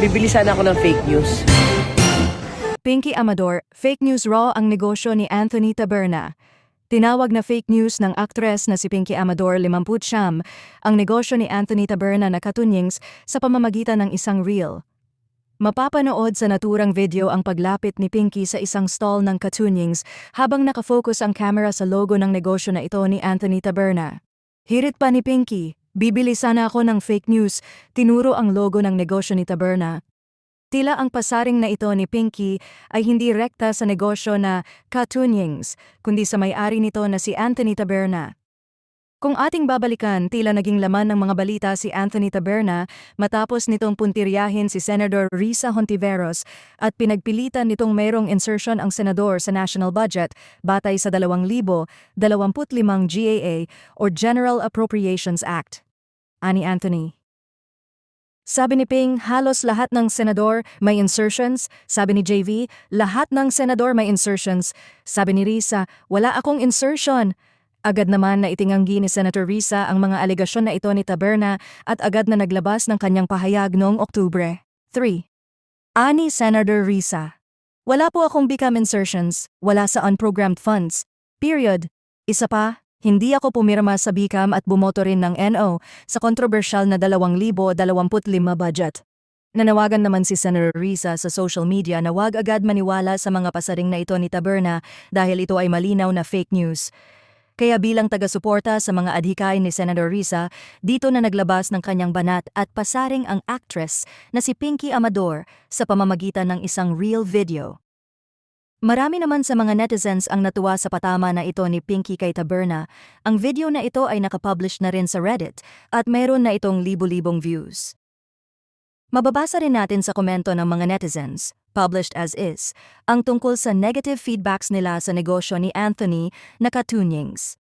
bibili sana ako ng fake news. Pinky Amador, fake news raw ang negosyo ni Anthony Taberna. Tinawag na fake news ng aktres na si Pinky Amador 50 siyam ang negosyo ni Anthony Taberna na katunyings sa pamamagitan ng isang reel. Mapapanood sa naturang video ang paglapit ni Pinky sa isang stall ng katunyings habang nakafocus ang camera sa logo ng negosyo na ito ni Anthony Taberna. Hirit pa ni Pinky, bibili sana ako ng fake news, tinuro ang logo ng negosyo ni Taberna. Tila ang pasaring na ito ni Pinky ay hindi rekta sa negosyo na Katunyings, kundi sa may-ari nito na si Anthony Taberna. Kung ating babalikan, tila naging laman ng mga balita si Anthony Taberna matapos nitong puntiryahin si Senator Risa Hontiveros at pinagpilitan nitong mayroong insertion ang senador sa national budget batay sa 2025 GAA or General Appropriations Act. Ani Anthony. Sabi ni Ping, halos lahat ng senador may insertions. Sabi ni JV, lahat ng senador may insertions. Sabi ni Risa, wala akong insertion. Agad naman na itinganggi ni Senator Risa ang mga alegasyon na ito ni Taberna at agad na naglabas ng kanyang pahayag noong Oktubre. 3. Ani Senator Risa. Wala po akong become insertions, wala sa unprogrammed funds. Period. Isa pa, hindi ako pumirma sa BICAM at bumoto rin ng NO sa kontrobersyal na 2025 budget. Nanawagan naman si Senator Risa sa social media na wag agad maniwala sa mga pasaring na ito ni Taberna dahil ito ay malinaw na fake news. Kaya bilang taga-suporta sa mga adhikay ni Senator Risa, dito na naglabas ng kanyang banat at pasaring ang actress na si Pinky Amador sa pamamagitan ng isang real video. Marami naman sa mga netizens ang natuwa sa patama na ito ni Pinky kay Taberna. Ang video na ito ay nakapublish na rin sa Reddit at meron na itong libu-libong views. Mababasa rin natin sa komento ng mga netizens, published as is, ang tungkol sa negative feedbacks nila sa negosyo ni Anthony na Katunyings.